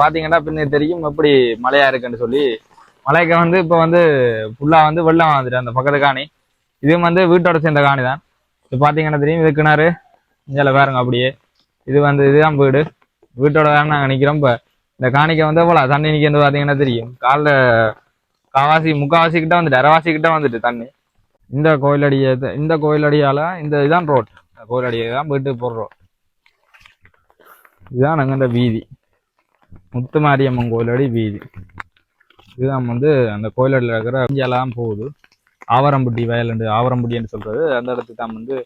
பாத்தீங்கன்னா பின்ன தெரியும் எப்படி மழையா இருக்குன்னு சொல்லி. மலைக்கு வந்து இப்போ வந்து ஃபுல்லா வந்து வெள்ளம் வந்துட்டு அந்த பக்கத்து காணி. இதுவும் வந்து வீட்டோட சேர்ந்த காணி தான். இப்போ பாத்தீங்கன்னா தெரியும் இது கிணறு. இங்கே பாருங்க அப்படியே. இது வந்து இதுதான் வீடு. வீட்டோட தான் நாங்கள் நிற்கிறோம் இப்போ. இந்த காணிக்க வந்து போல தண்ணி நிற்கிறது பார்த்தீங்கன்னா தெரியும். காலில் காவாசி முக்காவாசி கிட்ட வந்துட்டு அரைவாசி கிட்ட வந்துட்டு தண்ணி. இந்த கோயிலடிய இந்த கோயிலடியால இந்த இதுதான் ரோட் கோயிலடியை தான் போயிட்டு போடுறோம். இதுதான் நாங்கள் இந்த வீதி. முத்து மாரியம்மன் கோயிலடி வீதி. இதுதான் வந்து அந்த கோயிலடியில் இருக்கிற இங்கெல்லாம் போகுது. ஆவரம்பட்டி வயலண்டு ஆவரம்பட்டின்னு சொல்கிறது அந்த இடத்துக்கு தான் வந்து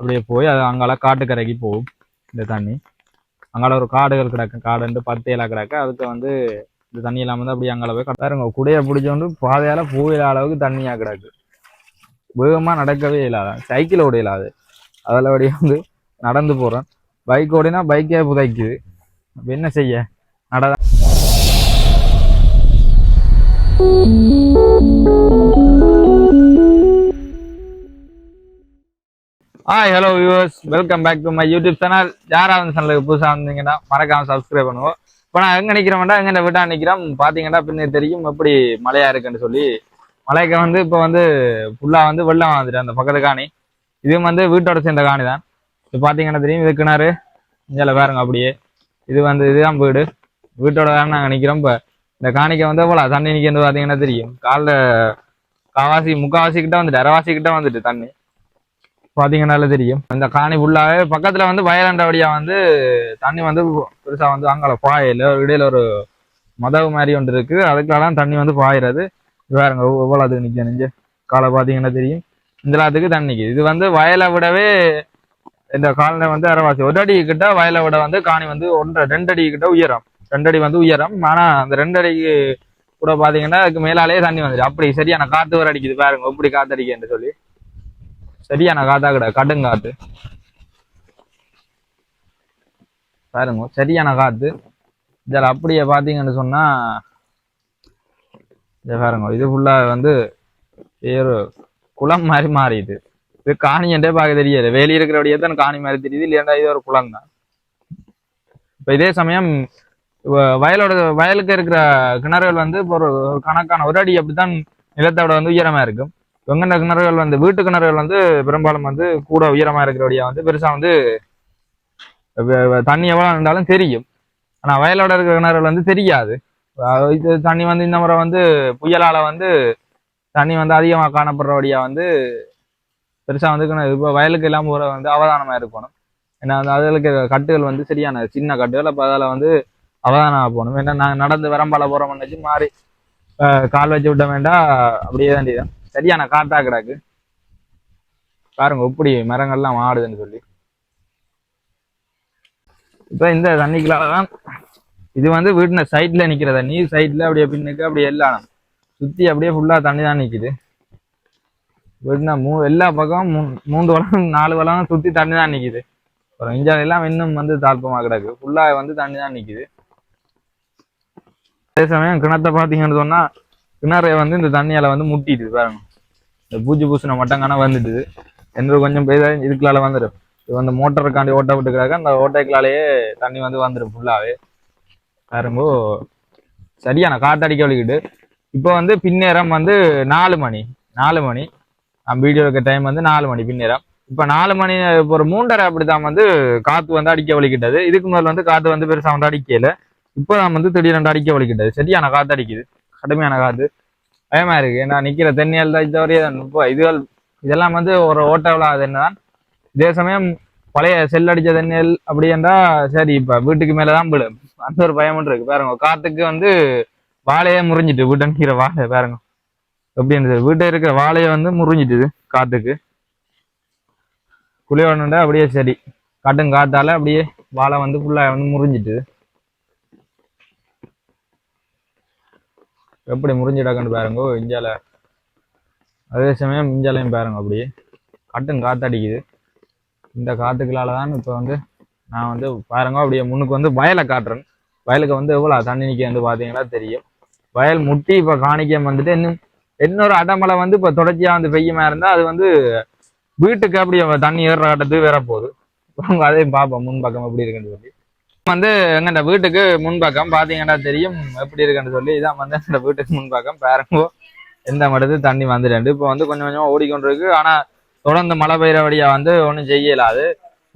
அப்படியே போய் அது அங்கால காட்டுக்கரைக்கு போகும் இந்த தண்ணி. அங்கால ஒரு காடுகள் கிடக்கு காடுண்டு பத்தையெல்லாம் கிடக்கு. அதுக்கு வந்து இந்த தண்ணி இல்லாமல் வந்து அப்படியே அங்கால போய் கட்டாருங்க குடையை பிடிச்சோண்டு பாதையால் போயில அளவுக்கு தண்ணியாக கிடக்கு. வேகமாக நடக்கவே இல்லாத சைக்கிள் ஓட இல்லாது அதில் அப்படியே வந்து நடந்து போகிறேன் பைக் ஓடினா பைக்கே புதைக்குது. என்ன செய்ய? அடதான் hi hello viewers welcome back to my YouTube channel யாராவது சேனலுக்கு புதுசாக வந்தீங்கன்னா மறக்காம சப்ஸ்கிரைப் பண்ணுவோம் இப்போ நான் எங்கே நிற்கிறோம்டா எங்கே வீட்டா நிற்கிறோம் பார்த்தீங்கன்னா பின்ன தெரியும் எப்படி மழையா இருக்குன்னு சொல்லி. மழைக்கு வந்து இப்போ வந்து ஃபுல்லாக வந்து வெள்ளம் வந்துட்டு அந்த பக்கத்து காணி. இதுவும் வந்து வீட்டோட சேர்ந்த காணி தான் இப்போ பார்த்தீங்கன்னா தெரியும் இது கிணறு. இங்கே பாருங்க அப்படியே. இது வந்து இதுதான் வீடு. வீட்டோட தான் நாங்கள் நிற்கிறோம் இப்போ இந்த காணிக்கை வந்து போல தண்ணி நிற்கிறது பார்த்தீங்கன்னா தெரியும்? காலில் காவாசி முக்காவாசி கிட்ட வந்துட்டு அரைவாசி கிட்ட வந்துட்டு தண்ணி. பார்த்தீங்கன்னால தெரியும். இந்த காணி ஃபுல்லாகவே பக்கத்தில் வந்து வயலாண்ட வந்து தண்ணி வந்து பெருசாக வந்து அங்கால பாயில். இடையில ஒரு மதவு மாதிரி ஒன்று இருக்குது அதுக்கெல்லாம் தண்ணி வந்து பாயிறது. வேறுங்க எவ்வளோ எவ்வளவு அது நெஞ்சு? காலை பார்த்தீங்கன்னா தெரியும். இந்த எல்லாத்துக்கு தண்ணிக்கு இது வந்து வயலை விடவே இந்த காலில் வந்து அரைவாசி. ஒரு அடி கிட்ட வயலை விட வந்து காணி வந்து ஒன்றரை ரெண்டு அடி கிட்ட உயரம். ரெண்டு அடி வந்து உயரம். ஆனா அந்த ரெண்டு அடிக்கு கூட பாத்தீங்கன்னா அதுக்கு மேலாலே தண்ணி வந்துடும் அப்படி சரியான காற்று வர அடிக்குது பாருங்க. எப்படி காற்று அடிக்கன்னு சொல்லி. சரியான காத்தா கிட கடுங்காத்து பாருங்க. சரியான காற்று இதில் அப்படியே பார்த்தீங்கன்னு சொன்னா இதை பாருங்க. இது ஃபுல்லா வந்து வேறு குளம் மாதிரி மாறிடுது இது காணியன்ட்டே பார்க்க தெரியாது. வெளியே இருக்கிறபடியே தான் காணி மாதிரி தெரியுது. இல்லையாண்டா இது ஒரு குளம் தான் இப்போ இதே சமயம் வயலோட வயலுக்கு இருக்கிற கிணறுகள் வந்து இப்போ ஒரு ஒரு கணக்கான ஒரு அடி அப்படித்தான் நிலத்தோட வந்து உயரமா இருக்கும் வெங்கண்ட கிணறுகள் வந்து வீட்டு கிணறுகள் வந்து பெரும்பாலும் வந்து கூட உயரமா இருக்கிறபடியா வந்து பெருசா வந்து தண்ணி எவ்வளவு இருந்தாலும் தெரியும். ஆனா வயலோட இருக்கிற கிணறுகள் வந்து தெரியாது. இது தண்ணி வந்து இந்த முறை வந்து புயலால வந்து தண்ணி வந்து அதிகமாக காணப்படுறபடியா வந்து பெருசா வந்து இப்போ வயலுக்கு எல்லாம் போற வந்து அவதானமா இருக்கணும். ஏன்னா அந்த அதுகளுக்கு கட்டுகள் வந்து சரியான சின்ன கட்டுகள் அப்போ அதில் வந்து அவதானமா போகணும். ஏன்னா நாங்கள் நடந்து வரம்பால போகிறோம் வச்சு மாறி கால் வச்சு விட்ட வேண்டாம் அப்படியே தாண்டிதான் சரியான காத்தா கிடக்கு. பாருங்க எப்படி மரங்கள்லாம் ஆடுதுன்னு சொல்லி. இப்போ இந்த தண்ணிக்குள்ளால தான் இது வந்து வீட்டுல சைட்ல நிக்கிற தண்ணி. சைட்ல அப்படியே பின்னுக்கு அப்படியே எல்லாம் சுத்தி அப்படியே ஃபுல்லா தண்ணி தான் நிக்குது. வீட்டுனா மூ எல்லா பக்கமும் மூ- மூன்று வளம் நாலு வளம் சுத்தி தண்ணி தான் நிக்குது. அப்புறம் இந்தியாவில எல்லாம் இன்னும் வந்து தாழ்ப்பமா கிடக்கு. ஃபுல்லா வந்து தண்ணி தான் நிக்குது. அதே சமயம் கிணத்தை பார்த்தீங்கன்னு சொன்னால் கிணறு வந்து இந்த தண்ணியால் வந்து முட்டிட்டு பாருங்க. இந்த பூஜை பூசின மட்டங்கான வந்துட்டு என்று கொஞ்சம் பெய்த இதுக்குள்ளால வந்துடும் இது வந்து மோட்டருக்காண்டி ஓட்ட விட்டுக்கிறாங்க. அந்த ஓட்டைக்குள்ளாலேயே தண்ணி வந்து வந்துடும் ஃபுல்லாகவே பாருங்கோ சரியான காத்தடிக்க வலிக்கிட்டு இப்போ வந்து பின்னேரம் வந்து நாலு மணி. நாலு மணி. வீடியோ இருக்க டைம் வந்து நாலு மணி பின்னேரம். இப்போ நாலு மணி இப்போ ஒரு மூன்றரை அப்படித்தான் வந்து காற்று வந்து அடிக்க வலிக்கிட்டது. இதுக்கு முதல்ல வந்து காற்று வந்து பெருசாக வந்து அடிக்கல. இப்போ நான் வந்து திடீரென்று அடிக்க வலிக்கிட்டது சரியான காத்து அடிக்குது. கடுமையான காத்து. பயமா இருக்கு. ஏன்னா நிக்கிற தென்னியல் தான் இதுவரையே இப்போ இதுகள் இதெல்லாம் வந்து ஒரு ஓட்ட அது என்னதான். இதே சமயம் பழைய செல் அடிச்ச தென்னியல் அப்படி என்றா சரி இப்ப வீட்டுக்கு மேலதான் விழும். அந்த ஒரு பயம் இருக்கு. பாருங்க காத்துக்கு வந்து வாழையே முறிஞ்சிட்டு வீட்டை நிக்கிற வாழை பாருங்க. எப்படி இருந்தது? வீட்டை இருக்கிற வாழையை வந்து முறிஞ்சிட்டுது காத்துக்கு. குளியோடா அப்படியே சரி. காட்டும் காத்தால அப்படியே வாழை வந்து ஃபுல்லாக வந்து முறிஞ்சிட்டுது. எப்படி முறிஞ்சிடாக்கன்னு பாருங்க இந்தியாவில் அதே சமயம் இந்தியாலையும் பாருங்க அப்படியே. கட்டும் காத்தடிக்குது. இந்த காத்துக்களால தான் இப்போ வந்து நான் வந்து பாருங்க அப்படியே முன்னுக்கு வந்து வயலை காட்டுறேன். வயலுக்கு வந்து எவ்வளோ தண்ணி நிற்க வந்து பார்த்தீங்கன்னா தெரியும். வயல் முட்டி இப்போ காணிக்க வந்துட்டு இன்னும் இன்னொரு அடமலை வந்து இப்போ தொடர்ச்சியாக வந்து பெய்யுமா இருந்தால் அது வந்து வீட்டுக்கு அப்படியே தண்ணி ஏறுற கட்டத்துக்கு வேற போகுது. அதையும் பார்ப்போம். முன் பக்கம் எப்படி இருக்குன்னு சொல்லி. வந்து எங்கண்ட வீட்டுக்கு முன்பக்கம் பார்த்தீங்கன்னா தெரியும். எப்படி இருக்குன்னு சொல்லி இதான் வந்து எங்க வீட்டுக்கு முன்பக்கம் பாருங்க. எந்த மடத்து தண்ணி வந்துட்டு இப்போ வந்து கொஞ்சம் கொஞ்சமா ஓடிக்கொண்டு இருக்கு ஆனா தொடர்ந்து மழை பெய்கிற வழியா வந்து ஒன்றும் செய்யலாது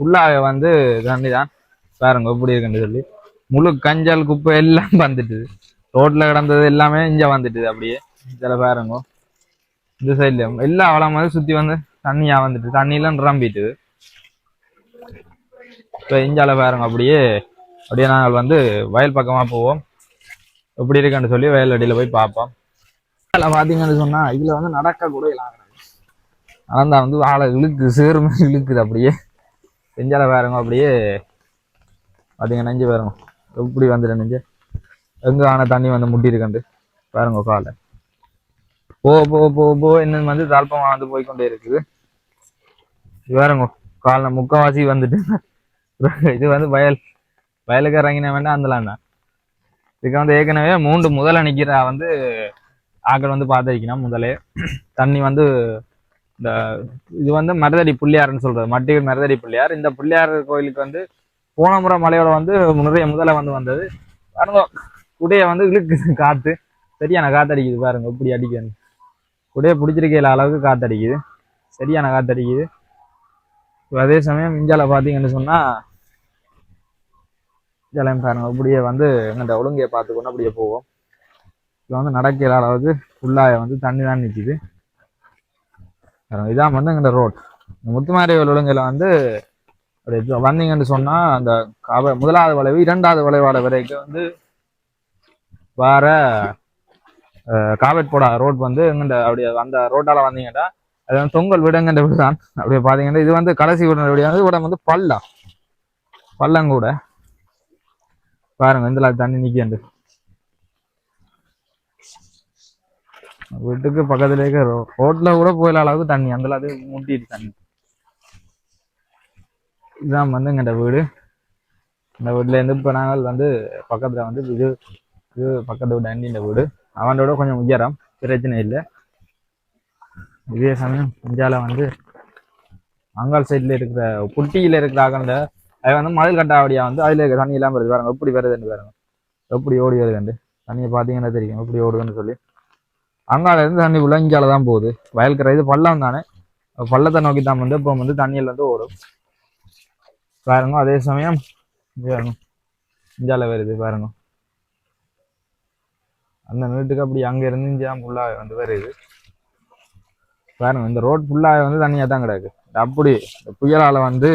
உள்ளாக வந்து தண்ணி தான் பாருங்க எப்படி இருக்குன்னு சொல்லி. முழு கஞ்சல் குப்பை எல்லாம் வந்துட்டு. ரோட்ல கிடந்தது எல்லாமே இங்க வந்துட்டு அப்படியே. இதுல பாருங்க. இந்த சைட்ல எல்லா வளம் வந்து சுத்தி வந்து தண்ணியா வந்துட்டு. தண்ணியெல்லாம் நிரம்பிட்டு. இப்போ இஞ்சால பாருங்க அப்படியே. அப்படியே நாங்கள் வந்து வயல் பக்கமாக போவோம். எப்படி இருக்குன்னு சொல்லி வயல் அடியில் போய் பார்ப்போம். அதில் பார்த்தீங்கன்னு சொன்னால் இதில் வந்து நடக்க கூட இல்லாம நடந்தா வந்து வாழை இழுக்கு சேருமே இழுக்குது அப்படியே. செஞ்சால பாருங்க அப்படியே பார்த்தீங்கன்னா நெஞ்சு பாருங்க. எப்படி வந்துடு நெஞ்சு? எங்கே ஆன தண்ணி வந்து முட்டி இருக்கண்டு பாருங்க காலை. போ போ போ போ என்னன்னு வந்து தாழ்பம் வந்து போய்க்கொண்டே இருக்குது. பாருங்க காலில் முக்கால்வாசி வந்துட்டு. இது வந்து வயல். வயலுக்கு இறங்கின வேண்டாம் அந்தலாண்ணா இதுக்கு வந்து ஏற்கனவே மூன்று முதல்ல நிற்கிற வந்து ஆக்கள் வந்து பார்த்துருக்கணும் முதலே. தண்ணி வந்து இந்த இது வந்து மருதடி புள்ளியார்னு சொல்றது. மட்டிகள் மருதடி புள்ளியார் இந்த புள்ளியார் கோயிலுக்கு வந்து போன முறை மலையோட வந்து நிறைய முதல்ல வந்து வந்தது. பாருங்க குடையை வந்து இழுக்கு காற்று சரியான காற்றடிக்குது பாருங்க இப்படி அடிக்கணும் குடையை பிடிச்சிருக்கையில அளவுக்கு காற்றடிக்குது சரியான காற்றடிக்குது அதே சமயம் இந்தியாவில் பார்த்தீங்கன்னு சொன்னா ஜலம் பாருங்க இப்படியே வந்து எங்கிட்ட ஒழுங்கையை பார்த்துக்கொண்டு அப்படியே போவோம். இப்போ வந்து நடக்கிற அளவுக்கு ஃபுல்லாக வந்து தண்ணி தான் நிற்கிது இதான் வந்து எங்கிட்ட ரோட் இந்த முத்துமாரி ஒழுங்கையில் வந்து அப்படி வந்தீங்கன்னு சொன்னால் அந்த காவ முதலாவது வளைவு இரண்டாவது வளைவாட வரைக்கும் வந்து வர காவேட் போடா ரோட் வந்து எங்கிட்ட அப்படியே அந்த ரோட்டால் வந்தீங்கன்னா அது வந்து தொங்கல் வீடுங்கிற வீடு தான் அப்படியே பார்த்தீங்கன்னா இது வந்து கடைசி வீடு வீடு வந்து இடம் வந்து பள்ளம். பள்ளம் கூட. பாருங்க இந்த தண்ணி நிற்கிண்டு வீட்டுக்கு பக்கத்துலேயே ரோட்ல கூட போயில அளவுக்கு தண்ணி அந்த அது முட்டிட்டு தண்ணி. இதுதான் வந்து எங்கள்ட வீடு. இந்த வீட்டுல இருந்து இப்போ நாங்கள் வந்து பக்கத்துல வந்து இது இது பக்கத்து வீடு அண்டி வீடு. அவனோட கொஞ்சம் உயரம் பிரச்சனை இல்லை. இதே சமயம் இந்தியாவில் வந்து அங்கால் சைடில் இருக்கிற புட்டியில் இருக்கிற அகண்ட அது வந்து மதில் கட்டாவடியா வந்து அதில் இருக்க தண்ணி இல்லாமல் வருது பாருங்க. எப்படி வருதுன்னு பாருங்க. எப்படி ஓடி வருதுண்டு தண்ணியை பார்த்தீங்கன்னா தெரியும். எப்படி ஓடுதுன்னு சொல்லி. அங்கால இருந்து தண்ணி ஃபுல்லாக இங்கால தான் போகுது. வயல்கிற இது பள்ளம் தானே. பள்ளத்தை நோக்கி தான் வந்து இப்போ வந்து தண்ணியில் வந்து ஓடும். பாருங்க அதே சமயம் பாருங்க. இஞ்சால வருது பாருங்க. அந்த வீட்டுக்கு அப்படி அங்கே இருந்து இஞ்சா ஃபுல்லாக வந்து வருது. பாருங்க இந்த ரோட் ஃபுல்லாக வந்து தண்ணியாக தான் கிடக்கு. அப்படி புயலால் வந்து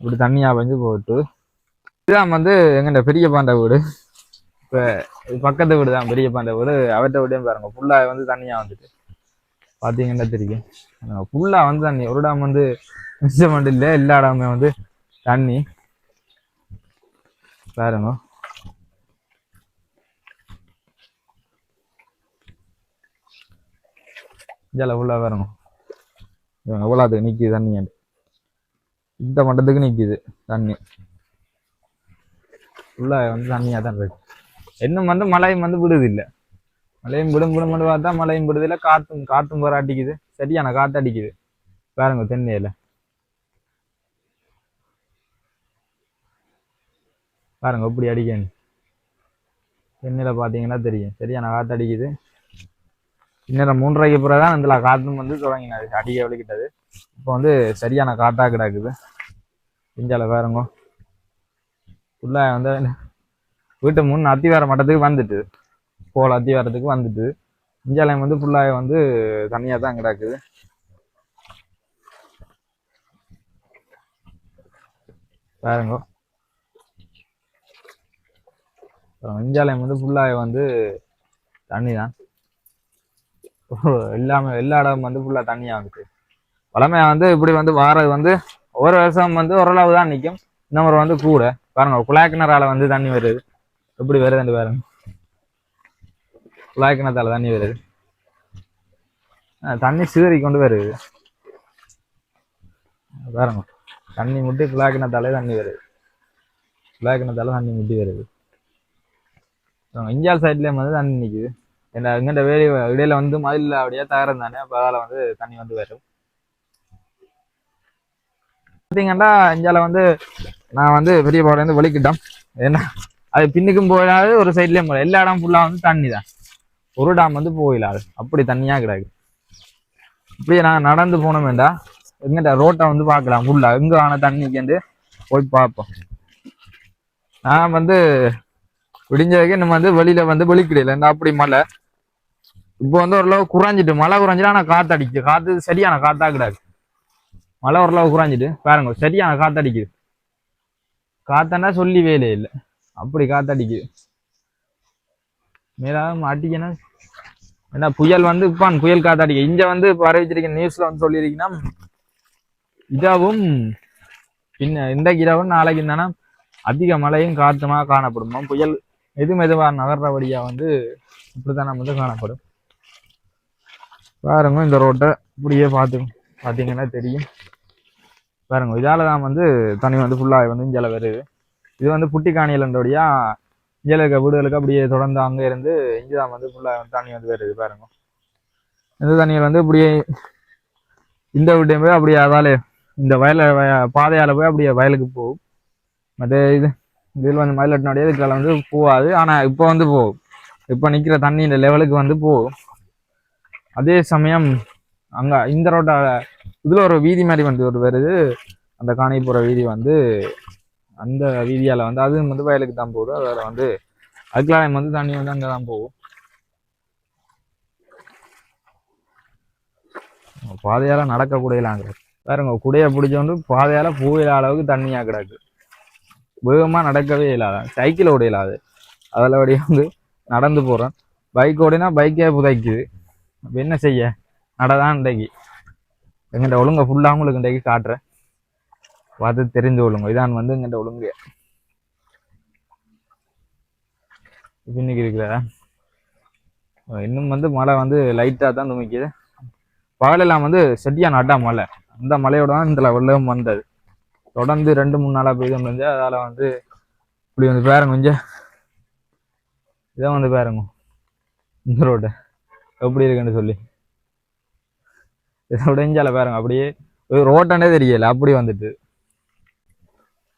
இப்படி தண்ணியாக பஞ்சு போட்டு இதுதான் வந்து எங்கிட்ட பெரிய பாண்ட வீடு. இப்போ பக்கத்து வீடு தான் பெரிய பாண்ட வீடு. அவர்கிட்ட வீடையும் பாருங்க ஃபுல்லாக வந்து தண்ணியாக வந்துட்டு. பார்த்தீங்கன்னா தெரியும். ஃபுல்லாக வந்து தண்ணி. ஒரு இடம் வந்து மிச்சம் இல்லை எல்லா இடமுமே வந்து தண்ணி. பாருங்க. இதில் ஃபுல்லாக பாருங்க. இவங்க அது நிற்கிது தண்ணி இந்த மட்டத்துக்கு நிற்கிது தண்ணி. ஃபுல்லாக வந்து தண்ணியாக தான் இருக்கு. இன்னும் வந்து மழையும் வந்து விடுது இல்லை மழையும் விடும் விடும் விடும் பார்த்தா மழையும் விடுது இல்லை காற்றும் காற்றும் வர அடிக்குது. சரியான காற்று அடிக்குது. பாருங்க தென்னையில். பாருங்க எப்படி அடிக்கணும் தென்னையில் பார்த்தீங்கன்னா தெரியும். சரியான காற்று அடிக்குது. இன்னும் மூன்றரைக்கு பிறகு தான் இதில் காற்றும் வந்து தொடங்கினது. அடிக்க விழுக்கிட்டது இப்போ வந்து சரியான காட்டாக கிடக்குது. இஞ்சால பாருங்க. ஃபுல்லாக வந்து வீட்டு முன் அத்திவார மட்டத்துக்கு வந்துட்டு போல அத்திவாரத்துக்கு வந்துட்டு இஞ்சாலயம் வந்து ஃபுல்லாக வந்து தனியாக தான் கிடக்குது. பாருங்க. இஞ்சாலயம் வந்து ஃபுல்லாக வந்து தண்ணி தான். எல்லாமே எல்லா இடம் வந்து ஃபுல்லாக தண்ணியாக வந்துட்டு. பழமையா வந்து இப்படி வந்து வாரது வந்து ஒவ்வொரு வருஷம் வந்து ஓரளவு தான் நிற்கும் இந்த முறை வந்து கூட. பாருங்க குழாய்க்கிணறால வந்து தண்ணி வருது. எப்படி வருதுன்னு பாருங்க. குழாய் தண்ணி வருது. ஆ, தண்ணி சீறி கொண்டு வருது. பாருங்க தண்ணி முட்டி குழாய்க்கிணத்தாலே தண்ணி வருது. குழாய்க்கிணத்தால தண்ணி முட்டி வருது. இந்தியா இஞ்சால் சைட்லேயும் வந்து தண்ணி நிற்குது என்ன இங்கிட்ட வேலி இடையில வந்து மதில் அப்படியே தகரம் தானே அப்போ அதால் வந்து தண்ணி வந்து வரும். பார்த்தீங்கன்னா இந்தியாவில் வந்து நான் வந்து பெரிய பாவிலேருந்து வலிக்கிட்டோம் ஏன்னா அது பின்னுக்கும் போயிடாது ஒரு சைட்லேயும் போயிடாது எல்லா இடம் ஃபுல்லாக வந்து தண்ணி தான். ஒரு டாம் வந்து போயிடாது அப்படி தண்ணியாக கிடக்கு. இப்படியே நான் நடந்து போனோம் வேண்டாம் எங்கிட்ட ரோட்டை வந்து பார்க்கலாம். ஃபுல்லாக எங்கே ஆன தண்ணிக்கு போய் பார்ப்போம். நான் வந்து விடிஞ்சதுக்கு நம்ம வந்து வெளியில வந்து வெளிக்கிடையில இந்த அப்படி மழை இப்போ வந்து ஓரளவு குறைஞ்சிட்டு மழை குறைஞ்சிட்டு ஆனால் காத்து அடிக்குது காத்து சரியான காத்தா கிடாது மழை ஓரளவு குறைஞ்சிட்டு பாருங்க சரியான காத்து அடிக்குது காத்தன்னா சொல்லி வேலையே இல்லை. அப்படி காத்து அடிக்குது மேலாக அடிக்கணும் என்ன புயல் வந்து இப்பான் புயல் காத்து அடிக்க இங்க வந்து இப்ப அறிவிச்சிருக்க நியூஸ்ல வந்து சொல்லியிருக்கீங்கன்னா இதாவும் பின்ன இந்த இரவும் நாளைக்கு தானே அதிக மழையும் காத்துமா காணப்படுமா? புயல் மெது மெதுவாக நகர்றபடியா வந்து இப்படித்தான் நம்ம வந்து காணப்படும். பாருங்க இந்த ரோட்டை இப்படியே பார்த்து பார்த்தீங்கன்னா தெரியும். பாருங்க இதால தான் வந்து தண்ணி வந்து ஃபுல்லாக வந்து இஞ்சால வருது. இது வந்து புட்டி காணியலன்றபடியா இஞ்சால இருக்க வீடுகளுக்கு அப்படியே தொடர்ந்து அங்கே இருந்து இங்கே தான் வந்து ஃபுல்லாக தண்ணி வந்து வருது பாருங்க. இந்த தண்ணியில் வந்து இப்படியே இந்த வீட்டையும் போய் அப்படியே அதாலே இந்த வயல வய- போய் அப்படியே வயலுக்கு போகும். மற்ற இது இதில் வந்து மயிலட்டினுடைய இதுக்கால வந்து போகாது. ஆனால் இப்போ வந்து போகும். இப்போ நிற்கிற தண்ணி இந்த லெவலுக்கு வந்து போகும். அதே சமயம் அங்கே இந்த ரோட்டை இதில் ஒரு வீதி மாதிரி வந்து ஒரு வருது அந்த காணி வீதி வந்து அந்த வீதியால் வந்து அது வந்து வயலுக்கு தான் போகுது அதில் வந்து அக்லாயம் வந்து தண்ணி வந்து அங்கே தான் போகும். பாதையால் நடக்கக்கூடியலாங்க பாருங்க குடையை பிடிச்சோண்டு பாதையால் போயிட அளவுக்கு தண்ணியாக கிடக்கு. வேகமாக நடக்கவே இல்லாத சைக்கிள் ஓடையிலாது அதில் வழியா வந்து நடந்து போகிறேன் பைக் ஓடினா பைக்கே புதைக்குது. அப்போ என்ன செய்ய? நடதான் இன்றைக்கு. எங்கிட்ட ஒழுங்க ஃபுல்லாக உங்களுக்கு இன்றைக்கு காட்டுறேன் பார்த்து தெரிஞ்சு கொள்ளுங்க. இதான் வந்து எங்கிட்ட ஒழுங்கு. இன்னைக்கு இருக்கிற இன்னும் வந்து மழை வந்து லைட்டாக தான் துமிக்குது. பகலெல்லாம் வந்து செட்டியா நட்டா மழை. அந்த மழையோட தான் இந்த வெள்ளம் வந்தது. தொடர்ந்து ரெண்டு மூணு நாளாக பெய்து முடிஞ்சு அதால் வந்து இப்படி வந்து பேருங்க கொஞ்சம். இதான் வந்து பேருங்க இந்த ரோடு. எப்படி இருக்குன்னு சொல்லி. இதோட இஞ்சால பாருங்க அப்படியே ஒரு ரோட்டாண்டே தெரியல அப்படி வந்துட்டு.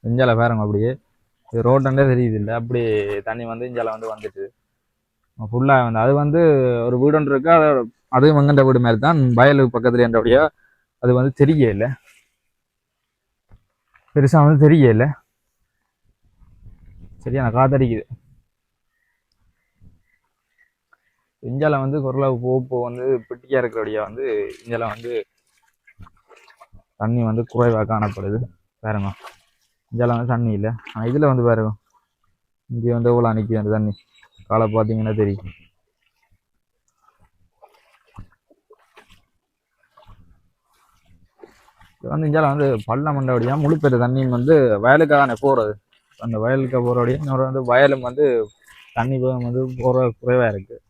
இஞ்சால பாருங்க அப்படியே. இது ரோட்டாண்டே தெரியுது இல்லை அப்படி தண்ணி வந்து இஞ்சால வந்து வந்துட்டு. ஃபுல்லாக வந்து அது வந்து ஒரு வீடு ஒன்று இருக்கு அது அதுவும் மங்கன்ற வீடு மாதிரி தான் வயலுக்கு பக்கத்துல என்றபடியா அது வந்து தெரிக்கே இல்லை பெருசாக வந்து தெரியல. சரியான காத்தடிக்குது. இந்தியாவில் வந்து குரலாவு போக வந்து பெட்டியா இருக்கிறபடியா வந்து இந்தியாவில் வந்து தண்ணி வந்து குறைவாக காணப்படுது. பாருங்க. இந்தியாவில் வந்து தண்ணி இல்லை. ஆனால் இதில் வந்து பாருங்க. இங்கே வந்து எவ்வளோ நிற்கிது அந்த தண்ணி? காலை பார்த்தீங்கன்னா தெரியும். இது வந்து இந்தியாவில் வந்து பள்ளம் மண்டபடியா முழுப்பெரு தண்ணியும் வந்து வயலுக்காக தானே போகிறது அந்த வயலுக்கு போகிறபடியா இன்னொரு வந்து வயலும் வந்து தண்ணி வந்து போகிற குறைவாக இருக்குது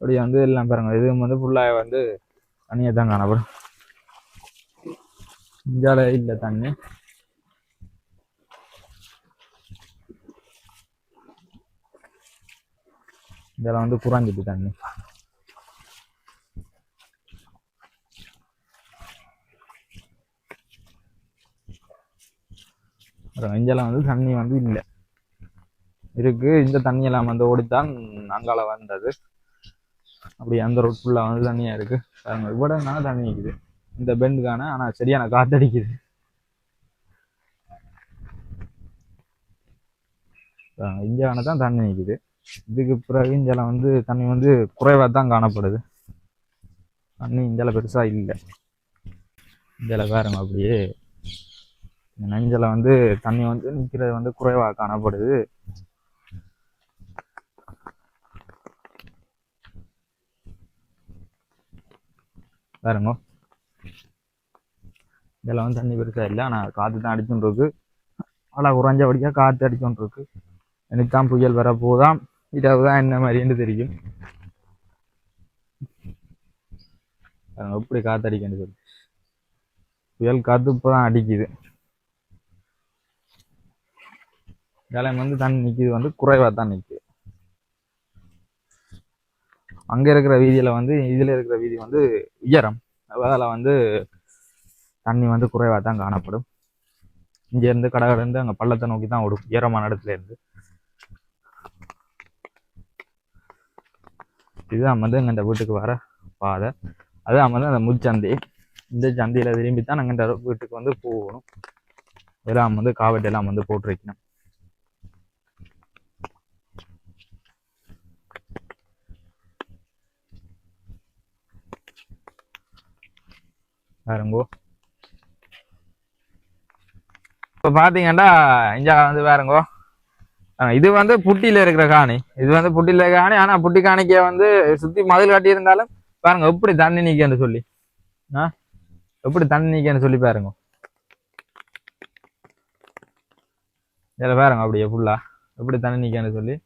அப்படியே வந்து எல்லாம் பாருங்க. இது வந்து ஃபுல்லாக வந்து தண்ணியை தான் காணப்படும் இந்தியாவில் இல்லை தண்ணி. இதெல்லாம் வந்து குறைஞ்சிட்டு தண்ணி. அப்புறம் இங்கெல்லாம் வந்து தண்ணி வந்து இல்லை. இருக்கு. இந்த தண்ணியெல்லாம் வந்து ஓடித்தான் அங்கால வந்தது. அப்படி அந்த ரோட் ஃபுல்லாக வந்து தண்ணியா இருக்குது பாருங்க இவ்வளோ தண்ணி நிற்குது இந்த பெண்டுக்கான ஆனால் சரியான காத்தடிக்குது. இந்தியாவில் தான் தண்ணி நிற்குது இதுக்கு பிறகு இந்தியாவில் வந்து தண்ணி வந்து குறைவாக தான் காணப்படுது. தண்ணி இந்தியாவில் பெருசாக இல்லை. இந்தியாவில் பாருங்க அப்படியே இந்த நெஞ்சில் வந்து தண்ணி வந்து நிற்கிறது வந்து குறைவாக காணப்படுது. பாருங்க. இதெல்லாம் வந்து தண்ணி பெருசாக இல்லை. ஆனால் காற்று தான் அடிச்சுட்டுருக்கு இருக்கு. மழை குறைஞ்சபடியாக காற்று அடிச்சுட்டுருக்கு எனக்கு தான் புயல் வர போதாம் இரவு தான் என்ன மாதிரின்னு தெரியும். பாருங்க எப்படி காற்று அடிக்கணும் சொல்லி. புயல் காற்று இப்போ தான் அடிக்குது. வேலையம் வந்து தண்ணி நிற்கிது வந்து குறைவாக தான் நிற்குது அங்கே இருக்கிற வீதியில் வந்து இதில் இருக்கிற வீதி வந்து உயரம். அதில் வந்து தண்ணி வந்து குறைவாக தான் காணப்படும். இங்கேருந்து கடகடந்து அங்கே பள்ளத்தை நோக்கி தான் ஓடும். உயரமான இடத்துல இருந்து. இதுதான் வந்து அங்கே இந்த வீட்டுக்கு வர பாதை. அதுதான் வந்து அந்த முச்சந்தி இந்த சந்தியில் விரும்பி தான் நாங்கள் இந்த வீட்டுக்கு வந்து போகணும். இதெல்லாம் வந்து காவட்டெல்லாம் வந்து போட்டிருக்கணும். பாருங்கோ. இப்போ பார்த்தீங்கன்னா இஞ்சா வந்து பாருங்கோ. ஆஹ் இது வந்து புட்டியில் இருக்கிற காணி. இது வந்து புட்டியில இருக்கிற காணி. ஆனா புட்டி காணிக்க வந்து சுத்தி மதில் கட்டியிருந்தாலும் பாருங்க எப்படி தண்ணி நிக்கன்னு சொல்லி. ஆ எப்படி தண்ணி நிக்கன்னு சொல்லி பாருங்க. இதில் பாருங்க அப்படியே ஃபுல்லா எப்படி தண்ணி நிக்கன்னு சொல்லி.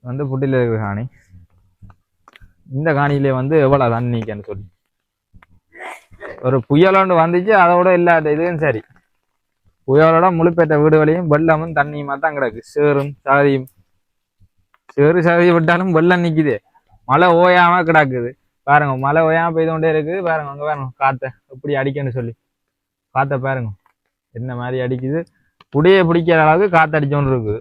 வந்து புட்டியில் இருக்கிற காணி. இந்த காணியிலே வந்து எவ்வளவு தண்ணி நிக்கன்னு சொல்லி. ஒரு புயலோண்டு வந்துச்சு அதோட இல்லாத இதுவும் சரி. புயலோட முழுப்பேட்ட வீடு வழியும் வெள்ளமும் தண்ணியுமா தான் கிடக்கு. சேரும் சாதியும். சேறு சாதி விட்டாலும் வெள்ளம் நிக்குது. மழை ஓயாம கிடக்குது. பாருங்க மழை ஓயாம பெய்து கொண்டே இருக்குது. பாருங்க அங்கே பாருங்க காற்றை எப்படி அடிக்கன்னு சொல்லி. காத்த பாருங்க என்ன மாதிரி அடிக்குது. புடியை பிடிக்கிற அளவுக்கு காற்று அடிச்சோன்னு இருக்குது.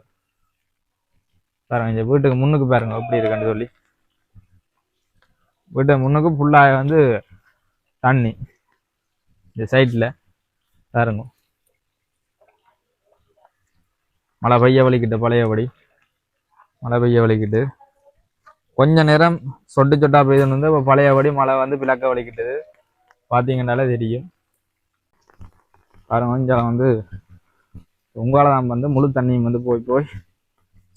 பாருங்க இந்த வீட்டுக்கு முன்னுக்கு பாருங்க எப்படி இருக்குன்னு சொல்லி. வீட்டு முன்னுக்கு ஃபுல்லாக வந்து தண்ணி. இந்த சைட்டில் பாருங்க. மழை பெய்ய வலிக்கிட்டு பழையபடி. மழை பெய்ய வலிக்கிட்டு கொஞ்ச நேரம் சொட்டு சொட்டா பெய்துன்னு வந்து இப்போ பழையபடி மழை வந்து பிளக்க வலிக்கிட்டது பார்த்தீங்கன்னாலே தெரியும். பாருங்க கொஞ்சம் வந்து உங்களால் தான் வந்து முழு தண்ணியும் வந்து போய் போய்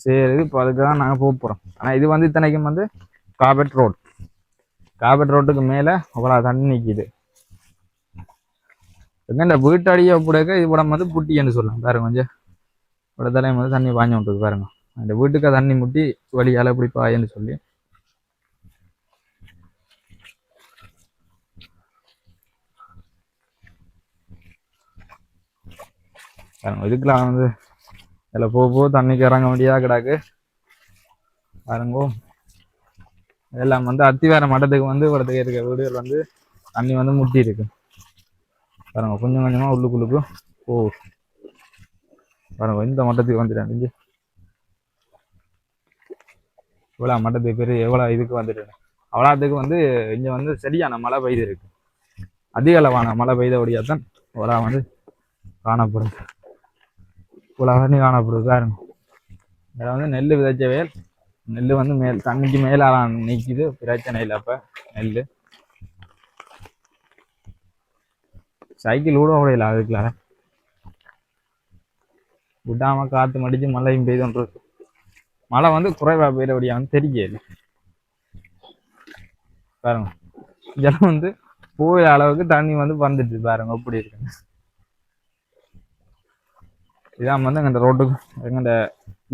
சரி இப்போ அதுக்கு தான் நாங்கள் போக போகிறோம் ஆனால் இது வந்து இத்தனைக்கும் வந்து காபெட் ரோட். காபெட் ரோட்டுக்கு மேலே அவ்வளோ தண்ணி நிற்கிது எங்கண்ட இந்த வீட்டடியை இது உடம்பு வந்து புட்டின்னு சொல்லலாம் பாருங்க கொஞ்சம். ஒரு தலையம் வந்து தண்ணி பாஞ்சு விட்டுருக்கு பாருங்க. அந்த வீட்டுக்கு தண்ணி முட்டி வழியால் இப்படி பாயன்னு சொல்லி. பாருங்க இதுக்கெல்லாம் வந்து இதில் போக போக தண்ணிக்கு இறங்க முடியாத கிடாக்கு. பாருங்கோ இதெல்லாம் வந்து அத்திவார மட்டத்துக்கு வந்து இடத்துக்கு இருக்க வீடுகள் வந்து தண்ணி வந்து முட்டி இருக்குது பாருங்க கொஞ்சம் கொஞ்சமாக உள்ளுக்குள்ளுக்கு ஓ. பாருங்க இந்த மட்டத்துக்கு வந்துட்டேன். இங்கே. இவ்வளோ மட்டத்துக்கு பெரிய எவ்வளோ இதுக்கு வந்துட்டேன். அவ்வளோத்துக்கு வந்து இங்கே வந்து சரியான மழை பெய்து இருக்கு. அதிக அளவான மழை பெய்தபடியாக தான் இவ்வளோ வந்து காணப்படுது. இவ்வளோ தண்ணி காணப்படுது பாருங்க. இதில் வந்து நெல் விதைச்ச வேல் நெல் வந்து மேல் தண்ணிக்கு மேலே நிற்கிது பிரச்சனை இல்லை அப்போ நெல் சைக்கிள் கூட ஓடையில அதுக்குள்ள. விடாம காத்து மடிச்சு மழையும் பெய்துன்றது மழை வந்து குறைவா பெய்யறபடியான்னு தெரியாது. பாருங்க. இதெல்லாம் வந்து போகிற அளவுக்கு தண்ணி வந்து பறந்துட்டு பாருங்க. எப்படி இருக்குங்க இதான் வந்து எங்க ரோட்டுக்கு எங்க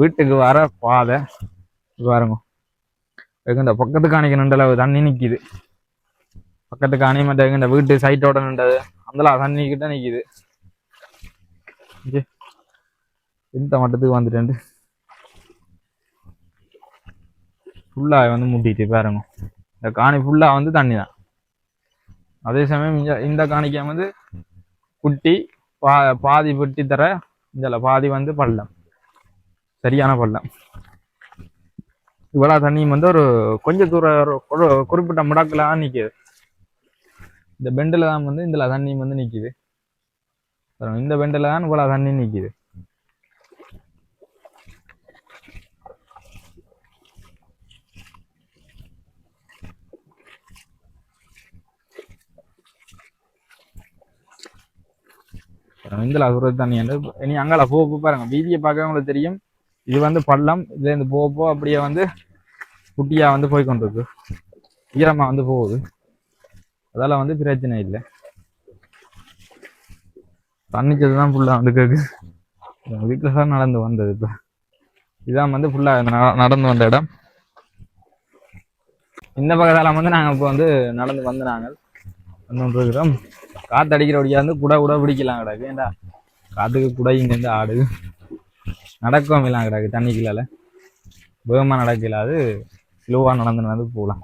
வீட்டுக்கு வர பாதை. பாருங்க. எங்க இந்த பக்கத்து காணிக்க நின்ற அளவு தண்ணி நிக்குது. பக்கத்துக்கு அணை மற்ற எங்க இந்த வீட்டு சைட்டோட நின்றது. அந்த தண்ணி கிட்ட நிக்குது. எந்த இந்த மட்டத்துக்கு வந்துட்டேன் ஃபுல்லா வந்து முட்டிட்டு பாருங்க. இந்த காணி ஃபுல்லா வந்து தண்ணி தான் அதே சமயம் இந்த காணிக்க வந்து குட்டி பா பாதி வெட்டி தர இதில் பாதி வந்து பள்ளம். சரியான பள்ளம். இவ்வளோ தண்ணியும் வந்து ஒரு கொஞ்சம் தூரம் ஒரு குறிப்பிட்ட முடக்கில் நிற்கிது இந்த பெண்டில் தான் வந்து இதில் தண்ணியும் வந்து நிற்கிது அப்புறம் இந்த பெண்டில் தான் இவ்வளோ தண்ணி நிற்கிது இந்த சுரது தண்ணி வந்து இனி அங்கால போக போக பாருங்க வீதியை பார்க்க உங்களுக்கு தெரியும். இது வந்து பள்ளம் இதுலேருந்து போக போக அப்படியே வந்து குட்டியா வந்து போய் கொண்டிருக்கு. ஈரமா வந்து போகுது. அதெல்லாம் வந்து பிரச்சனை இல்லை. தண்ணிச்சது தான் ஃபுல்லாக வந்து கேக்கு வீட்டில் தான் நடந்து வந்தது இப்போ. இதான் வந்து ஃபுல்லாக நடந்து வந்த இடம். இந்த பக்கத்தால் வந்து நாங்கள் இப்போ வந்து நடந்து வந்து நாங்கள் வந்து இருக்கிறோம். காற்று அடிக்கிறபடியா வந்து குடை கூட பிடிக்கலாம் கிடக்கு. ஏண்டா? காற்றுக்கு குடை இங்கேருந்து ஆடுது நடக்கவும் இல்லாம் கிடக்கு தண்ணிக்குள்ளால. வேகமாக நடக்கலாது ஸ்லோவாக நடந்து நடந்து போகலாம்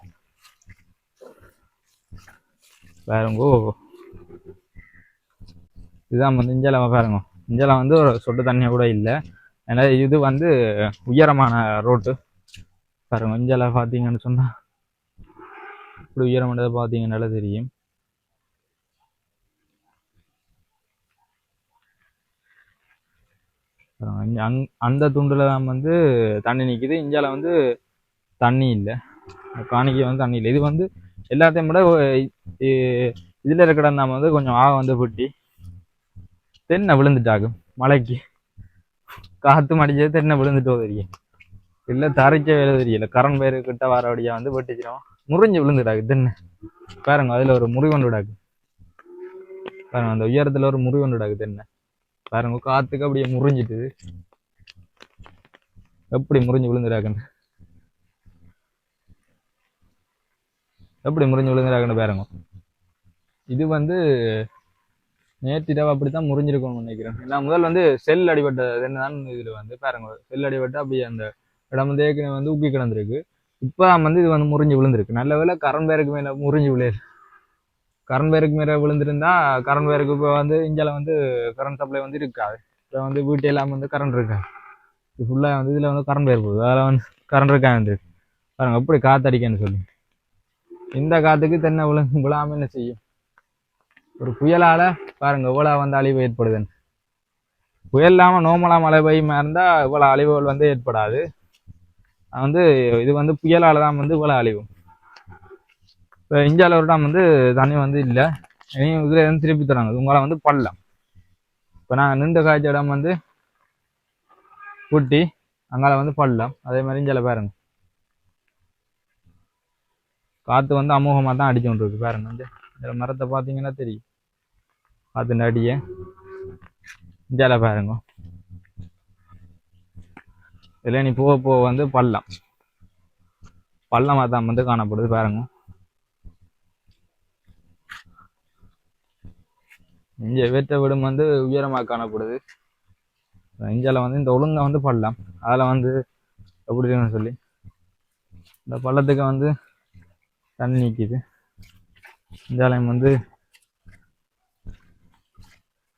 பாருங்கோ. இதுதான் வந்து இஞ்சலம் பாருங்க. இஞ்சலம் வந்து ஒரு சொட்டு தண்ணியை கூட இல்லை. ஏன்னா இது வந்து உயரமான ரோட்டு. பாருங்க இஞ்சலை பார்த்தீங்கன்னு சொன்னா. இப்படி உயரமானதை பார்த்தீங்கன்னால தெரியும். அங் அந்த துண்டுல தான் வந்து தண்ணி நிக்குது. இஞ்சால வந்து தண்ணி இல்லை. காணிக்கை வந்து தண்ணி இல்லை. இது வந்து எல்லாத்தையும் விட இதில் இதுல இருக்கிற நம்ம வந்து கொஞ்சம் ஆக வந்து புட்டி. தென்னை விழுந்துட்டாகும் மழைக்கு காற்று மடிச்சது தென்னை விழுந்துட்டோ தெரியும் இல்லை தரைக்க வேலை தெரியல கரண் பேரு கிட்ட வர வழியா வந்து வெட்டிச்சிடும் முறிஞ்சு விழுந்துட்டாக்கு தென்னை. பாருங்க அதுல ஒரு முறிவொண்டு விடாக்கு பாருங்க அந்த உயரத்துல ஒரு முறிவொண்டு விடாக்கு தென்னை. பாருங்க காற்றுக்கு அப்படியே முறிஞ்சிட்டு எப்படி முறிஞ்சு விழுந்துடாக்குன்னு எப்படி முறிஞ்சு விழுங்குறாங்கன்னு பாருங்க. இது வந்து நேற்றிரவு அப்படித்தான் முறிஞ்சிருக்கும்னு நினைக்கிறேன். நான் முதல் வந்து செல் அடிபட்ட தான் இதில் வந்து பாருங்க. செல் அடிபட்டு அப்படியே அந்த இடம் வந்து ஏற்கனவே வந்து உக்கி கிடந்திருக்கு. இப்போ வந்து இது வந்து முறிஞ்சு விழுந்திருக்கு. நல்ல வேலை கரண் பேருக்கு மேலே முறிஞ்சு விழுது. கரண் பேருக்கு மேலே விழுந்திருந்தா கரண் பேருக்கு இப்போ வந்து இந்தியாவில் வந்து கரண்ட் சப்ளை வந்து இருக்காது. இப்போ வந்து வீட்டு எல்லாம் வந்து கரண்ட் இருக்காது இது ஃபுல்லாக வந்து இதில் வந்து கரண்ட் பேர் போகுது. அதில் வந்து கரண்ட் இருக்காது பாருங்க எப்படி காத்தடிக்கன்னு சொல்லி. இந்த காத்துக்கு தென்னை விழு விழாம என்ன செய்யும்? ஒரு புயலால பாருங்க இவ்வளவு வந்து அழிவு ஏற்படுதுன்னு. புயல் இல்லாம நோமலா மழை பெய்யுமா இருந்தா இவ்வளவு அழிவுகள் வந்து ஏற்படாது. வந்து இது வந்து புயலால தான் வந்து இவ்வளவு அழிவு. இப்போ இந்தியாவில் ஒரு டம் வந்து தண்ணி வந்து இல்லை. இனியும் இதில் எதுவும் திருப்பி தராங்க. உங்களை வந்து பள்ளம். இப்போ நாங்கள் நின்ற காய்ச்ச இடம் வந்து ஊட்டி. அங்கால வந்து பள்ளம். அதே மாதிரி இந்தியாவில் பாருங்கள் காற்று வந்து அமோகமாக தான் அடிச்சு கொண்டு இருக்கு பாருங்க. வந்து இந்த மரத்தை பார்த்தீங்கன்னா தெரியும். காற்று நடிய. இந்தியாவில் பாருங்க. இதில் நீ போக போக வந்து பள்ளம். பள்ளமாக தான் வந்து காணப்படுது பாருங்க. இங்கே வேற்ற விடும் வந்து உயரமாக காணப்படுது. இந்தியாவில் வந்து இந்த ஒழுங்கை வந்து பள்ளம். அதில் வந்து எப்படி இருக்குன்னு சொல்லி. இந்த பள்ளத்துக்கு வந்து தண்ணி நிற்கிது இந்தியாலயம் வந்து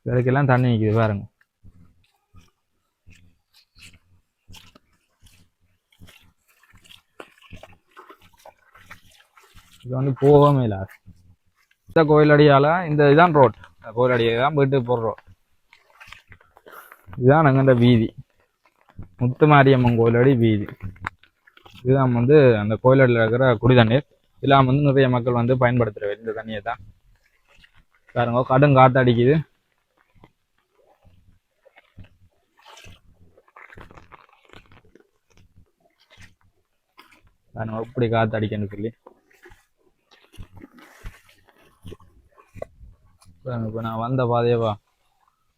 இதுக்கெல்லாம் தண்ணி நிற்கிது பாருங்க. இது வந்து போகவே இல்லை. இந்த கோயிலடியால் இந்த இதான் ரோட் கோயிலடியை தான் போயிட்டு போகிற ரோட் இதுதான் எங்கண்ட வீதி. முத்து மாரியம்மன் கோயிலடி வீதி. இதுதான் வந்து அந்த கோயிலடியில் இருக்கிற குடிதண்ணீர். இதெல்லாம் வந்து நிறைய மக்கள் வந்து பயன்படுத்துகிற இந்த தண்ணியை தான். பாருங்க கடும் காற்று அடிக்குது. பாருங்க இப்படி காற்று அடிக்கன்னு சொல்லி. பாருங்க இப்போ நான் வந்த பாதையவா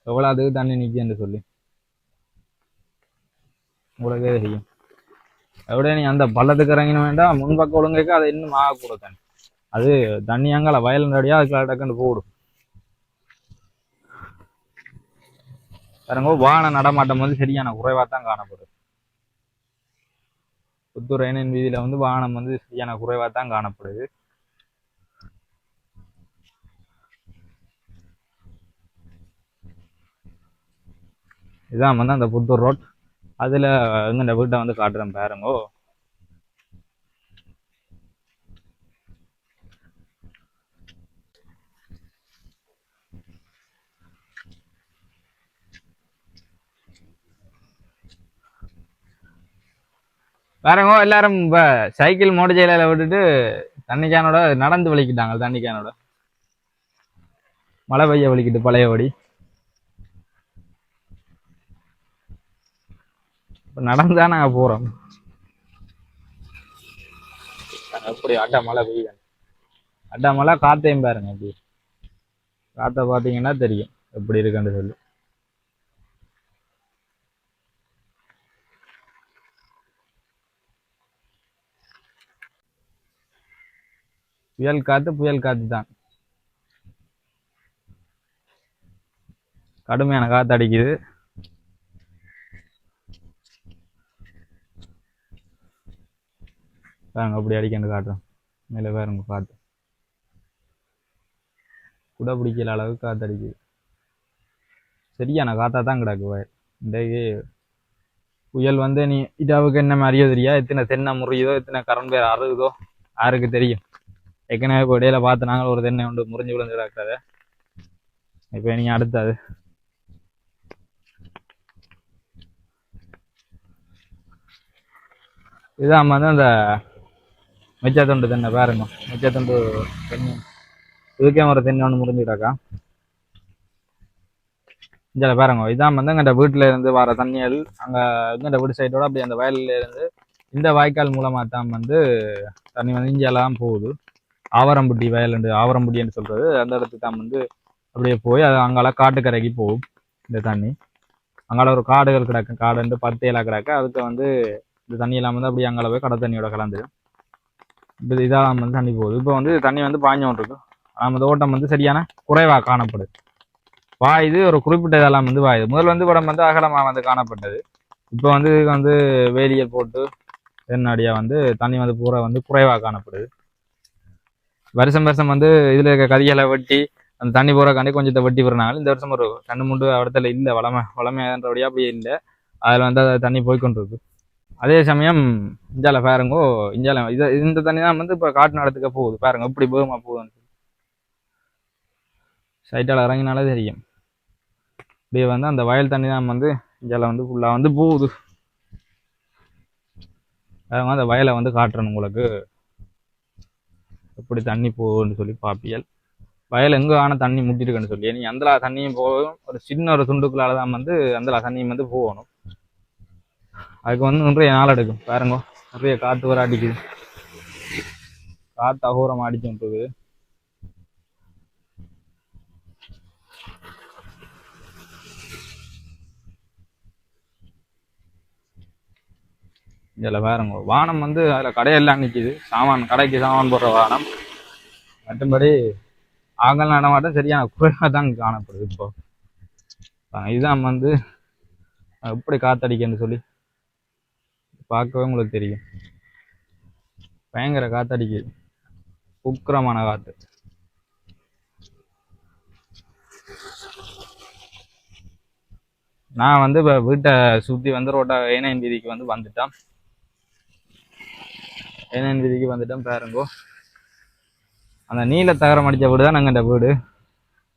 எவ்வளோ அதுக்கு தண்ணி நிற்கின்னு சொல்லி. உங்களுக்கே தெரியும். எവിടെ நீ அந்த பள்ளத்துக்கு இறங்கின வேண்டாம் முன்பக்க ஒழுங்கைக்கு அதை இன்னும் ஆகக்கூடாது தண்ணி அது தண்ணி அங்கால வயல் நடியா அதுக்கு டக்குன்னு போடும் பாருங்க வான நடமாட்டம் வந்து சரியான குறைவாக தான் காணப்படும் புத்தூர் ரயினின் வீதியில வந்து வாகனம் வந்து சரியான குறைவாக தான் காணப்படுது இதான் வந்து அந்த புத்தூர் ரோட் அதுல வந்து வீட்டை வந்து காட்டுறேன் பாருங்கோ. பாருங்க எல்லாரும் இப்ப சைக்கிள் மோட்டர் சைக்கிள விட்டுட்டு தண்ணி கேனோட நடந்து வலிக்கிட்டாங்க தண்ணி கேனோட மழை பெய்ய வலிக்கிட்டு பழையபடி. இப்ப நடந்துதா நாங்க போறோம். எப்படி அட்டா மழை பெய்யுது. அட்டா மழை காத்தையும் பாருங்க அப்படி. காத்த பாத்தீங்கன்னா தெரியும் எப்படி இருக்குன்னு சொல்லி. புயல் காத்து புயல் காத்து தான். கடுமையான காத்து அடிக்குது பாருங்க அப்படி அடிக்கன்னு காட்டுறேன் மேலே பாருங்க காத்து. குடை பிடிக்கல அளவுக்கு காற்று அடிக்குது. சரியான காற்றா தான் கிடக்கு வயல் இன்றைக்கு புயல் வந்து நீ இதாவுக்கு என்ன மாதிரியோ தெரியா எத்தனை தென்னை முறியுதோ எத்தனை கரண்ட் பேர் அறுகுதோ யாருக்கு தெரியும். ஏற்கனவே இப்போ இடையில பார்த்து நாங்கள் ஒரு தென்னை உண்டு முறிஞ்சு விழுந்து கிடக்குறது இப்போ நீங்க அடுத்தது. இதான் வந்து அந்த மிச்சத்துண்டு தென்னை பாருங்க மிச்சத்துண்டு தென்னை. இதுக்கே ஒரு தென்னை ஒன்று முறிஞ்சுட்டாக்கா இதில் பாருங்க இதான் வந்து எங்கள்கிட்ட வீட்டில் இருந்து வர தண்ணிகள். அங்கே எங்கள்கிட்ட வீடு சைடோட அப்படி அந்த வயல்ல இருந்து இந்த வாய்க்கால் மூலமாக தான் வந்து தண்ணி வந்து இங்கெல்லாம் போகுது. ஆவரம்புட்டி வயலுண்டு ஆவரம்புட்டின்னு சொல்றது. அந்த இடத்துக்கு தான் வந்து அப்படியே போய் அது அங்கெல்லாம் காட்டுக்கரைக்கு போகும் இந்த தண்ணி. அங்கால ஒரு காடுகள் கிடக்கும் காடுண்டு பத்து இலை கிடக்கு. அதுக்கு வந்து இந்த தண்ணி இல்லாமல் வந்து அப்படியே அங்கே போய் கடை தண்ணியோட கலந்துடும் இப்போ இதாக வந்து தண்ணி போகுது. இப்போ வந்து தண்ணி வந்து பாஞ்சோன் இருக்கு ஆனால் ஓட்டம் வந்து சரியான குறைவாக காணப்படுது. வாயுது ஒரு குறிப்பிட்ட இதெல்லாம் வந்து வாயுது முதல் வந்து படம் வந்து அகலமாக வந்து காணப்பட்டது. இப்போ வந்து வந்து வேலியை போட்டு தென்னடியாக வந்து தண்ணி வந்து பூரா வந்து குறைவாக காணப்படுது. வருஷம் வருஷம் வந்து இதில் இருக்க கதிகளை வெட்டி அந்த தண்ணி போகிறக்காண்டி கொஞ்சத்தை வெட்டி விடுறாங்க. இந்த வருஷம் ஒரு கண்ணு முண்டு இடத்துல இல்லை வளமை வளமையான்றபடியாக அப்படியே இல்லை. அதில் வந்து அதை தண்ணி போய்கொண்டிருக்கு அதே சமயம் இஞ்சால பாருங்கோ இஞ்சால இதை இந்த தண்ணி தான் வந்து இப்போ காட்டு நடத்துக்க போகுது. பாருங்க இப்படி போகுமா போகுதுன்னு சைட்டால் இறங்கினாலே தெரியும். இப்படியே வந்து அந்த வயல் தண்ணி தான் வந்து இந்தியாவில் வந்து ஃபுல்லாக வந்து போகுது. பாருங்க அந்த வயலை வந்து காட்டுறேன் உங்களுக்கு. எப்படி தண்ணி போகுதுன்னு சொல்லி பாப்பியல். வயல் எங்கே ஆனால் தண்ணி முட்டிருக்குன்னு சொல்லி. நீ அந்த தண்ணியும் போகும். ஒரு சின்ன ஒரு துண்டுக்குள்ளால தான் வந்து அந்த தண்ணியும் வந்து போகணும். அதுக்கு வந்து நிறைய நாள் எடுக்கும். பாருங்க நிறைய காற்று வர அடிக்குது. காற்று அகோரம் அடிச்சுட்டு இருக்குது இதில் பாருங்க வானம் வந்து அதில் கடையெல்லாம் நிற்கிது சாமான் கடைக்கு சாமான் போடுற வானம். மற்றபடி ஆகல் நடமாட்டம் சரியான குறைவாக தான் காணப்படுது இப்போ. இதுதான் வந்து எப்படி காத்தடிக்கன்னு சொல்லி பார்க்கவே உங்களுக்கு தெரியும். பயங்கர காத்தடிக்குது. உக்கிரமான காத்து. நான் வந்து இப்போ வீட்டை சுற்றி வந்து ரோட்டை ஏனையன் வீதிக்கு வந்து வந்துட்டேன். ஏனையன் வீதிக்கு வந்துட்டேன் பாருங்கோ. அந்த நீல தகரம் அடித்த வீடு தான் நாங்கள் இந்த வீடு.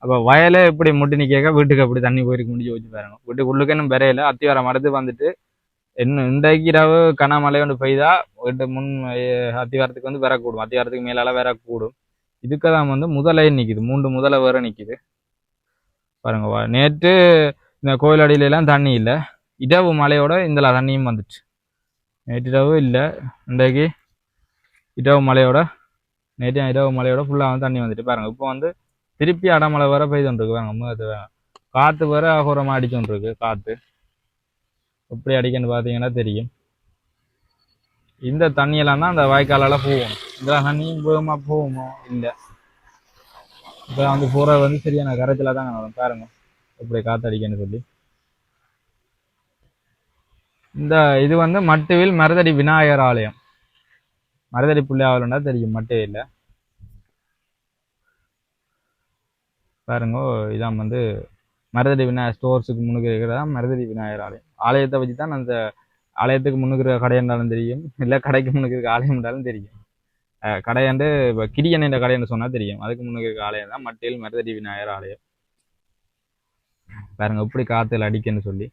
அப்போ வயலே இப்படி முட்டி நிற்க வீட்டுக்கு அப்படி தண்ணி போயிருக்கு முடிஞ்சு வச்சு பாருங்க. வீட்டுக்குள்ளுக்கு இன்னும் பெறையில. அத்திவாரம் மரத்து வந்துட்டு இன்னும் இன்றைக்கு இரவு கனமழை ஒன்று பெய்தா வீட்டு முன் அத்திவாரத்துக்கு வந்து வரக்கூடும் அத்திவாரத்துக்கு மேலால வரக்கூடும் இதுக்கு தான் வந்து முதலை நிற்கிது மூன்று முதலை வேற நிற்கிது பாருங்க வா- நேற்று இந்த கோயில் அடியிலலாம் தண்ணி இல்லை. இரவு மழையோட இந்த தண்ணியும் வந்துச்சு. நேற்று இரவு இல்லை. இன்றைக்கு இரவு மழையோட நேற்று இரவு மழையோட ஃபுல்லாக வந்து தண்ணி வந்துட்டு. பாருங்க இப்போ வந்து திருப்பி அடமழை வர பெய்துன்றிருக்கு பாருங்க காற்று வர அகோரமாக அடிச்சுன்றிருக்கு காற்று எப்படி அடிக்கன்னு பார்த்தீங்கன்னா தெரியும். இந்த தண்ணியெல்லாம் தான் அந்த வாய்க்காலால் போகும். இந்த தண்ணியும் போகுமா போகுமோ? இல்லை. இப்போ வந்து போகிற வந்து சரியான கரைச்சலாக தான் வரும். பாருங்க. எப்படி காத்தடிக்கன்னு சொல்லி. இந்த இது வந்து மட்டுவில் மருதடி விநாயகர் ஆலயம். மருதடி பிள்ளையாவலண்டா தெரியும் மட்டுவில் பாருங்க இதான் வந்து மருதடி விநாயகர் ஸ்டோர்ஸுக்கு முன்னுக்கு இருக்கிறதா? மருதடி விநாயகர் ஆலயம். ஆலயத்தை வச்சு தான் அந்த ஆலயத்துக்கு முன்னுக்கிற கடை என்றாலும் தெரியும். இல்லை கடைக்கு முன்னுக்கு ஆலயம் என்றாலும் தெரியும். அஹ் கடையாண்டு இப்போ கிரியன் என்ற கடைன்னு சொன்னால் தெரியும். அதுக்கு முன்னுக்கிற ஆலயம் தான் மட்டில் மருதடி விநாயகர் ஆலயம். பாருங்க எப்படி காற்றுல அடிக்குன்னு சொல்லி.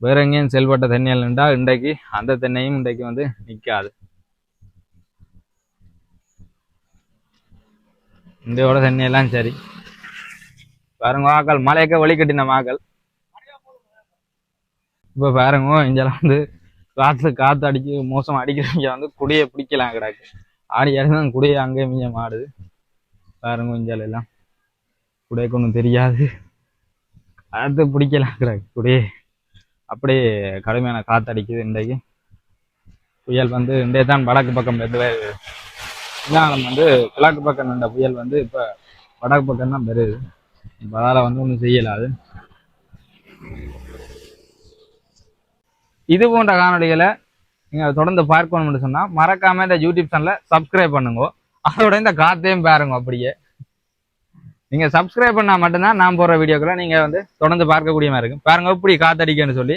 வேற எங்கேயும் செல்பட்ட தென்னையில் நின்றா இன்றைக்கு அந்த தென்னையும் இன்றைக்கு வந்து நிற்காது இந்தியோட தென்னையெல்லாம் சரி. பாருங்க வாக்கள் மலையக்க வழி கட்டின மாக்கள் இப்போ பாருங்க இங்கெல்லாம் வந்து காற்று காற்று அடிக்க மோசம் அடிக்கிறவங்க வந்து குடியை பிடிக்கலாம் கிடக்கு. ஆடி இறந்து குடியை அங்கேயும் இங்கே மாடுது. பாருங்க இஞ்சால எல்லாம் குடைக்கு ஒன்றும் தெரியாது. அடுத்து பிடிக்கலாம் கிடக்கு குடையே. அப்படியே கடுமையான காற்று அடிக்குது இன்றைக்கு. புயல் வந்து இன்றைய தான் வடக்கு பக்கம் மெதுவே இருந்தாலும் வந்து கிழக்கு பக்கம் நின்ற புயல் வந்து இப்போ வடக்கு பக்கம் தான் பெருது. இப்போ அதால் வந்து ஒன்றும் செய்யலாது இது போன்ற காணொளிகளை நீங்கள் தொடர்ந்து பார்க்கணும்னு சொன்னால் மறக்காமல் இந்த யூடியூப் சேனலை சப்ஸ்கிரைப் பண்ணுங்க. அதோட இந்த காத்தையும் பாருங்க அப்படியே. நீங்கள் சப்ஸ்கிரைப் பண்ணால் மட்டும்தான் நான் போடுற வீடியோக்களை நீங்கள் வந்து தொடர்ந்து பார்க்கக்கூடிய மாதிரி இருக்கும். பாருங்க எப்படி காத்தடிக்கன்னு சொல்லி.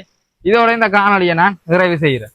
இதோட இந்த காணொலியை நான் நிறைவு செய்கிறேன்.